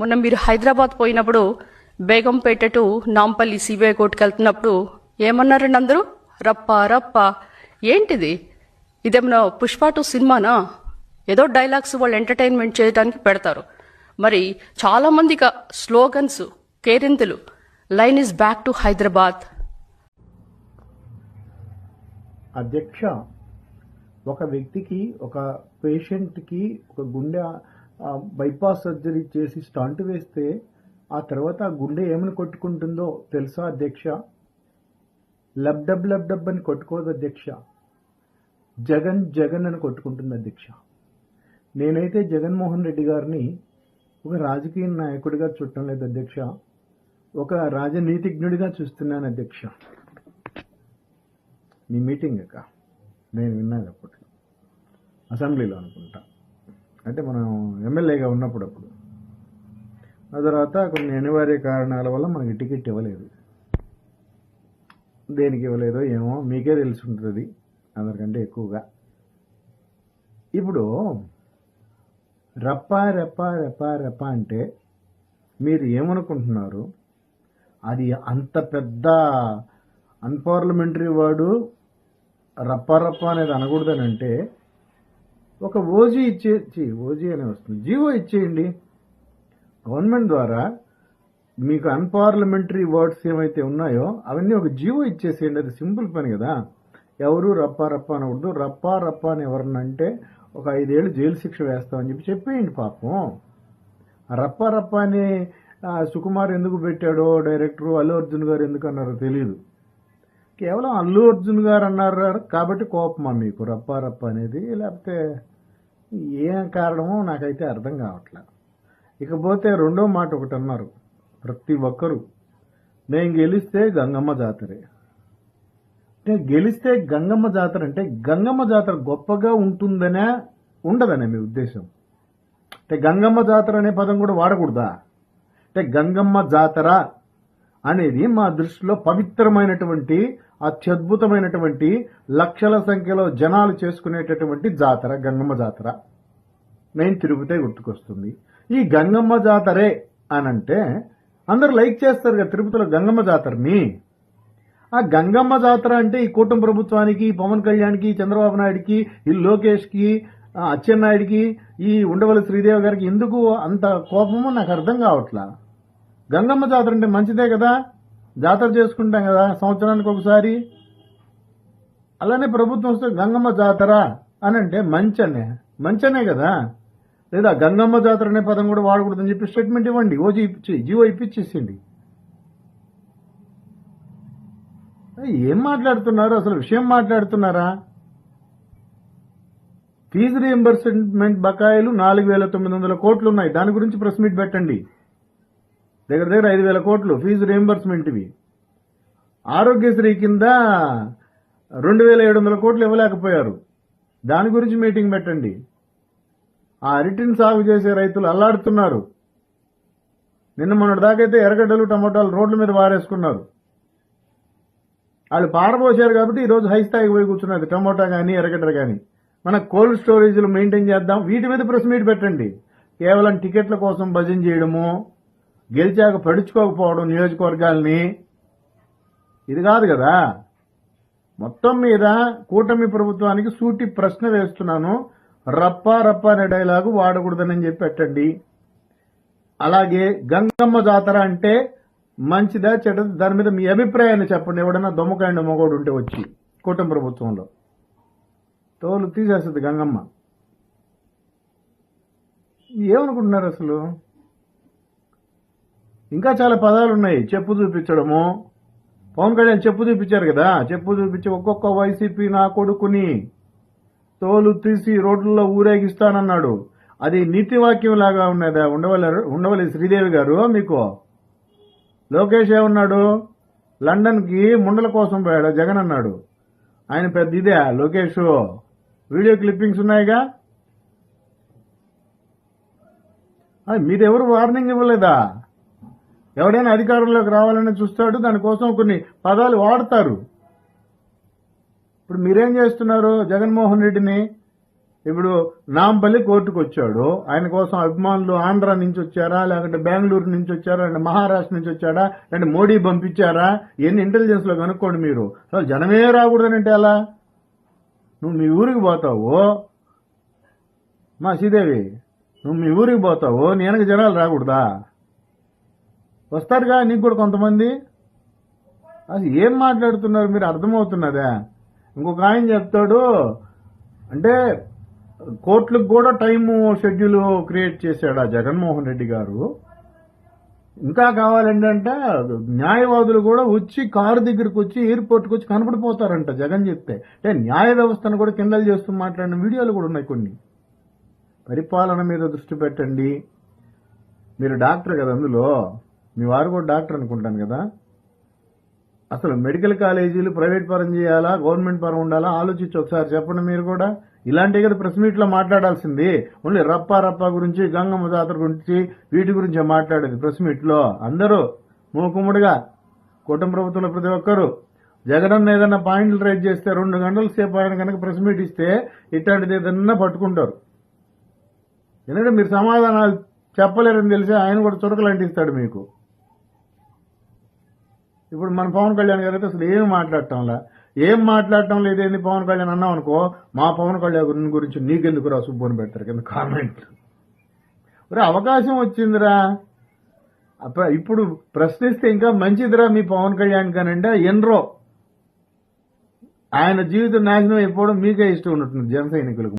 మొన్న మీరు హైదరాబాద్ పోయినప్పుడు బేగంపేట టు నాంపల్లి సిబిఐ కోర్టుకు వెళ్తున్నప్పుడు ఏమన్నారండి అందరూ? రప్ప రప్ప. ఏంటిది? ఇదేమన్నా పుష్ప టు సినిమానా? ఏదో డైలాగ్స్ వాళ్ళు ఎంటర్టైన్మెంట్ చేయడానికి పెడతారు. మరి చాలామంది ఇక స్లోగన్స్ కేరింతలు. Line is back to Hyderabad. అధ్యక్ష ఒక వ్యక్తికి ఒక పేషెంట్కి ఒక గుండె బైపాస్ సర్జరీ చేసి స్టాంట్ వేస్తే ఆ తర్వాత గుండె ఏమని కొట్టుకుంటుందో తెలుసా అధ్యక్ష? లబ్ డబ్ లబ్ డబ్ అని కొట్టుకోదు అధ్యక్ష. జగన్ జగన్ అని కొట్టుకుంటుంది అధ్యక్ష. నేనైతే జగన్మోహన్ రెడ్డి గారిని ఒక రాజకీయ నాయకుడిగా చూడటం లేదు అధ్యక్ష. ఒక రాజనీతిజ్ఞుడిగా చూస్తున్నాను అధ్యక్ష. నీ మీటింగ్ అక్క. నేను విన్నాను అప్పట్లో. అసెంబ్లీలో అనుకుంటా. అంటే మనం ఎమ్మెల్యేగా ఉన్నప్పుడు అప్పుడు ఆ తర్వాత కొన్ని అనివార్య కారణాల వల్ల మనకి టికెట్ ఇవ్వలేదు. దేనికి ఇవ్వలేదో ఏమో మీకే తెలిసి ఉంటుంది అందరికంటే ఎక్కువగా. ఇప్పుడు రప్ప రెప్ప రెప్ప రెప్ప అంటే మీరు ఏమనుకుంటున్నారు? అది అంత పెద్ద అన్పార్లమెంటరీ వర్డు రప్ప రప్ప అనేది అనకూడదని అంటే ఒక ఓజీ ఇచ్చే ఓజీ అనే వస్తుంది. జీవో ఇచ్చేయండి. గవర్నమెంట్ ద్వారా మీకు అన్పార్లమెంటరీ వర్డ్స్ ఏమైతే ఉన్నాయో అవన్నీ ఒక జీవో ఇచ్చేసేయండి. అది సింపుల్ పని కదా. ఎవరు రప్పా రప్పా అనకూడదు. రప్పా రప్పా అని ఎవరన్నా అంటే ఒక ఐదేళ్ళు జైలు శిక్ష వేస్తామని చెప్పి చెప్పేయండి పాపం. రప్పా రప్పా అని సుకుమార్ ఎందుకు పెట్టాడో డైరెక్టర్ అల్లు అర్జున్ గారు ఎందుకు అన్నారో తెలియదు కేవలం అల్లు అర్జున్ గారు అన్నారు కాబట్టి కోపమా మీకు? రప్పా రప్ప అనేది లేకపోతే ఏం కారణమో నాకైతే అర్థం కావట్లే. ఇకపోతే రెండో మాట ఒకటి అన్నారు ప్రతి ఒక్కరూ. నేను గెలిస్తే గంగమ్మ జాతరే. అంటే గెలిస్తే గంగమ్మ జాతర అంటే గంగమ్మ జాతర గొప్పగా ఉంటుందనే ఉండదనే మీ ఉద్దేశం. అంటే గంగమ్మ జాతర అనే పదం కూడా వాడకూడదా? అంటే గంగమ్మ జాతర అనేది మా దృష్టిలో పవిత్రమైనటువంటి అత్యద్భుతమైనటువంటి లక్షల సంఖ్యలో జనాలు చేసుకునేటటువంటి జాతర గంగమ్మ జాతర. మెయిన్ తిరుపతే గుర్తుకొస్తుంది. ఈ గంగమ్మ జాతరే అని అంటే అందరు లైక్ చేస్తారు కదా తిరుపతిలో గంగమ్మ జాతరని. ఆ గంగమ్మ జాతర అంటే ఈ కూటమి ప్రభుత్వానికి పవన్ కళ్యాణ్కి చంద్రబాబు నాయుడికి ఈ లోకేష్కి అచ్చెన్నాయుడికి ఈ ఉండవల్లి శ్రీదేవి గారికి ఎందుకు అంత కోపమో నాకు అర్థం కావట్లా. గంగమ్మ జాతర అంటే మంచిదే కదా? జాతర చేసుకుంటాం కదా సంవత్సరానికి ఒకసారి? అలానే ప్రభుత్వం వస్తే గంగమ్మ జాతర అని అంటే మంచనే. మంచనే కదా? లేదా గంగమ్మ జాతర అనే పదం కూడా వాడకూడదని చెప్పి స్టేట్మెంట్ ఇవ్వండి. ఓజీ ఇప్పించి జీవో ఇప్పించేసింది. ఏం మాట్లాడుతున్నారు? అసలు విషయం మాట్లాడుతున్నారా? ఫీజు రీఎంబర్స్మెంట్ బకాయిలు నాలుగు వేల తొమ్మిది వందల కోట్లు ఉన్నాయి. దాని గురించి ప్రెస్ మీట్ పెట్టండి. దగ్గర దగ్గర ఐదు వేల కోట్లు ఫీజు రియంబర్స్మెంట్వి ఆరోగ్యశ్రీ కింద రెండు వేల ఏడు వందల కోట్లు ఇవ్వలేకపోయారు. దాని గురించి మీటింగ్ పెట్టండి. ఆ రిటర్న్ సాగు చేసే రైతులు అల్లాడుతున్నారు. నిన్న మొన్నటి దాకైతే ఎర్రగడ్డలు టమోటాలు రోడ్ల మీద వారేసుకున్నారు. వాళ్ళు పారబోసారు కాబట్టి ఈరోజు హై స్థాయికి పోయి కూర్చున్నది టమోటా కానీ ఎర్రగడ్డలు కానీ మన కోల్డ్ స్టోరేజ్లు మెయింటైన్ చేద్దాం. వీటి మీద ప్రెస్ మీట్ పెట్టండి. కేవలం టికెట్ల కోసం భజన చేయడము గెలిచాక పడుచుకోకపోవడం నియోజకవర్గాల్ని ఇది కాదు కదా. మొత్తం మీద కూటమి ప్రభుత్వానికి సూటి ప్రశ్న వేస్తున్నాను. రప్ప రప్ప అనే డైలాగు వాడకూడదని చెప్పి పెట్టండి. అలాగే గంగమ్మ జాతర అంటే మంచిదా చెడ్డదా? దాని మీద మీ అభిప్రాయాన్ని చెప్పండి. ఎవడన్నా దొమ్మకాయండి మగోడు ఉంటే వచ్చి కూటమి ప్రభుత్వంలో. తోలు తీసేస్తుంది గంగమ్మ. ఏమనుకుంటున్నారు అసలు? ఇంకా చాలా పదాలు ఉన్నాయి చెప్పు చూపించడము. పవన్ కళ్యాణ్ చెప్పు చూపించారు కదా. చెప్పు చూపించి ఒక్కొక్క వైసీపీ నా కొడుకుని తోలు తీసి రోడ్లలో ఊరేగిస్తానన్నాడు. అది నీతి వాక్యం లాగా ఉన్నదా? ఉండవల్లి ఉండవల్లి శ్రీదేవి గారు మీకు. లోకేష్ ఏమన్నాడు? లండన్కి ముండల కోసం పోయాడు? జగన్ అన్నాడు. ఆయన పెద్ద ఇదే లోకేష్. వీడియో క్లిప్పింగ్స్ ఉన్నాయిగా? మీరెవరు వార్నింగ్ ఇవ్వలేదా? ఎవడైనా అధికారంలోకి రావాలని చూస్తాడు దానికోసం కొన్ని పదాలు వాడతారు. ఇప్పుడు మీరేం చేస్తున్నారు? జగన్మోహన్ రెడ్డిని ఇప్పుడు నాంపల్లి కోర్టుకు వచ్చాడు ఆయన కోసం అభిమానులు ఆంధ్ర నుంచి వచ్చారా? లేకుంటే బెంగళూరు నుంచి వచ్చారా? లేదంటే మహారాష్ట్ర నుంచి వచ్చాడా లేదంటే మోడీ పంపించారా? ఎన్ని ఇంటెలిజెన్స్లో కనుక్కోండి మీరు. అసలు జనమే రాకూడదనంటే ఎలా? నువ్వు మీ ఊరికి పోతావు? మా శ్రీదేవి నువ్వు మీ ఊరికి పోతావు? నేనకి జనాలు రాకూడదా? వస్తారుగా నీకు కూడా కొంతమంది? అసలు ఏం మాట్లాడుతున్నారు? మీరు అర్థమవుతున్నదా? ఇంకొక ఆయన చెప్తాడు అంటే కోర్టులకు కూడా టైము షెడ్యూల్ క్రియేట్ చేశాడు ఆ జగన్మోహన్ రెడ్డి గారు. ఇంకా కావాలంటే న్యాయవాదులు కూడా వచ్చి కారు దగ్గరికి వచ్చి ఎయిర్పోర్ట్కి వచ్చి కనపడిపోతారంట జగన్ చెప్తే. అంటే న్యాయ వ్యవస్థను కూడా కిందలు చేస్తూ మాట్లాడిన వీడియోలు కూడా ఉన్నాయి కొన్ని. పరిపాలన మీద దృష్టి పెట్టండి. మీరు డాక్టర్ కదా అందులో. మీ వారు కూడా డాక్టర్ అనుకుంటాను కదా. అసలు మెడికల్ కాలేజీలు ప్రైవేట్ పరం చేయాలా గవర్నమెంట్ పరం ఉండాలా? ఆలోచించి ఒకసారి చెప్పండి మీరు కూడా. ఇలాంటివి కదా ప్రెస్ మీట్లో మాట్లాడాల్సింది. ఓన్లీ రప్ప రప్ప గురించి గంగమ్మ జాతర గురించి వీటి గురించి మాట్లాడేది ప్రెస్ మీట్లో. అందరూ మూకుముడిగా కుటుంబ ప్రభుత్వంలో ప్రతి ఒక్కరు జగనన్న ఏదన్నా పాయింట్లు రైజ్ చేస్తే రెండు గంటల సేపు ఆయన కనుక ప్రెస్ మీట్ ఇస్తే ఇట్లాంటిది ఏదన్నా పట్టుకుంటారు. ఎందుకంటే మీరు సమాధానాలు చెప్పలేరని తెలిసి ఆయన కూడా చురకలు అంటిస్తాడు మీకు. ఇప్పుడు మన పవన్ కళ్యాణ్ గారు అయితే అసలు ఏం మాట్లాడటంలా ఏం మాట్లాడటం లేదేంది పవన్ కళ్యాణ్ అన్నాం అనుకో మా పవన్ కళ్యాణ్ గురించి నీకెందుకు రా అని పెడతారు కింద కామెంట్ ఒరే అవకాశం వచ్చిందిరా. అప్ప- ఇప్పుడు ప్రశ్నిస్తే ఇంకా మంచిదిరా మీ పవన్ కళ్యాణ్ కానంటే ఎన్రో. ఆయన జీవితం నాశనం అయిపోవడం మీకే ఇష్టం ఉన్నట్టుంది జన సైనికులకు.